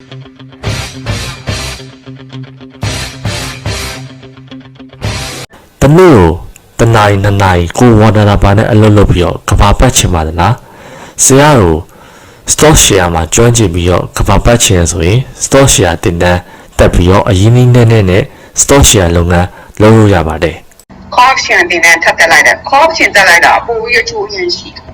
တနေ့ကိုတနာရီနှစ်နာရီကိုဝါဒနာဘာနဲ့အလုပ်လုပ်ပြီးတော့ကဘာပတ်ချင်ပါသလားဆရာကို stock share မှာကျွမ်းကျင်ပြီးတော့ကဘာပတ်ချင်ရဆိုရင် stock share တင်တန်းတက်ပြီးတော့အရင်းနှီးနဲ့နဲ့နဲ့ stock share လုပ်ငန်းလုပ်လို့ရပါတယ် corruption တင်တဲ့ထပ်တက်လိုက်တယ် corruption တက်လိုက်တာအပူရချိုးရင်းရှိတယ်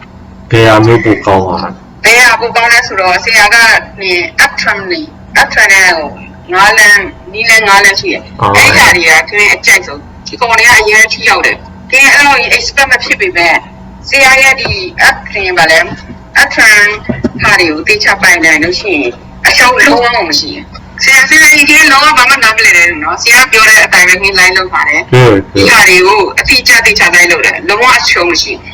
ဘယ်ဟာမျိုးပိုကောင်းပါလဲဘယ်ဟာပူကောင်းလဲဆိုတော့ဆရာကနေ uptram နေ uptram နဲ့ဟိုငါးလန်းနီးလန်းငါးလန်းရှိတယ်အဲ့ဒီဟာတွေကတွင်းအကျိုက်ဆုံးဒီကောင်တွေကအရင်ထိရောက်တယ်ကဲအဲ့လို expect မဖြစ်ပေမဲ့ဆရာရဲ့ဒီ uptram ပါလဲ uptram ဟာတွေကိုတေချပိုင်နိုင်လို့ရှိရင်အရှုံးလုံးဝမရှိဘူးဆရာဆရာကြီးကလုံးဝဘာမှနားမလည်တယ်နော်ဆရာပြောတဲ့အတိုင်းပဲခင်း line လုပ်ပါတယ်ဟုတ်ဒီဟာတွေကိုအတိအကျတိကျတိုင်းလုပ်တယ်လုံးဝအရှုံးမရှိ Hello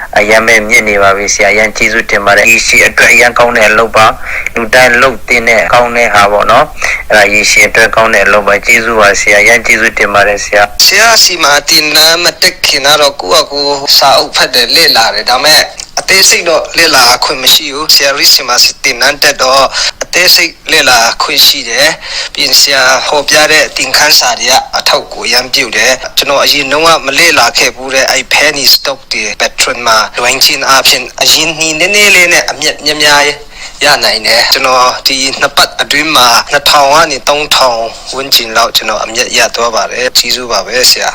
အရင်ပဲမြင့်နေပါပြီဆရာအရင်ကျေးဇူးတင်ပါတယ်ဒီရှိအတွက်အရင်ကောင်းတဲ့အလုပ်ပါလူတိုင်းလုပ်တင်တဲ့ကောင်းတဲ့ဟာပေါ့နော်အဲ့ဒါရေရှည်အတွက်ကောင်းတဲ့အလုပ်ပါကျေးဇူးပါဆရာအရင်ကျေးဇူးတင်ပါတယ်ဆရာဆရာစီမာတင်နာမတက်ခင်တော့ကိုယ့်အကူစာအုပ်ဖတ်တယ်လေ့လာတယ်ဒါပေမဲ့အသေးစိတ်တော့လေ့လာခွင့်မရှိဘူးဆရာရီစီမာစီတင်နန်းတက်တော့အ သေးစိတ်လေ့လာခွင့်ရှိတယ်ပြီးရင်ဆရာဟောပြတဲ့သင်ခန်းစာတွေကအထောက်ကိုရမ်းပြုတ်တယ်ကျွန်တော်အရင်တော့မလေ့လာခဲ့ဘူးတဲ့အဲ့ penny stock တွေ patron မှာလွင်ချင်းအဖြစ်အရင်နှီးနေနေလေးနဲ့အမြက်များများရနိုင်တယ်ကျွန်တော်ဒီနှစ်ပတ်အတွင်းမှာ2000ကနေ3000ဝန်းကျင်လောက်ကျွန်တော်အမြက်ရသွားပါတယ်ကြီးစုပါပဲဆရာ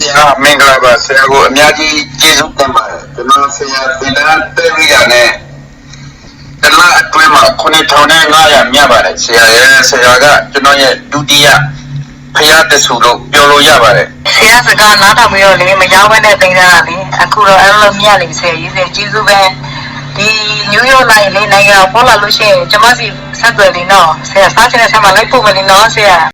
ဆရာမင်္ဂလာပါဆရာကိုအများကြီးကျေးဇူးတင်ပါတယ်ကျွန်တော်ဆရာတင်တန်းတက်ပြီးရနဲ့ တလအတွင်းမှာ9500မြတ်ပါတယ်ဆရာရဲ့ဆရာကကျွန်တော်ရဲ့ဒုတိယဖရာတဆူလို့ပြောလို့ရပါတယ်ဆရာစကားနားထောင်ပြီးတော့လေမရောက်ဘဲနဲ့တင်တာလေအခုတော့အဲ့လိုမြတ်နေဆရာကြီးဆရာကျေးဇူးပဲဒီနယူးယောက်လိုက်လေနိုင်ငံပေါ်လာလို့ရှိရင်ကျမစီဆက်သွယ်နေတော့ဆရာစားချင်တဲ့ဆက်မှာလိုက်ပို့မယ်လေနော်ဆရာ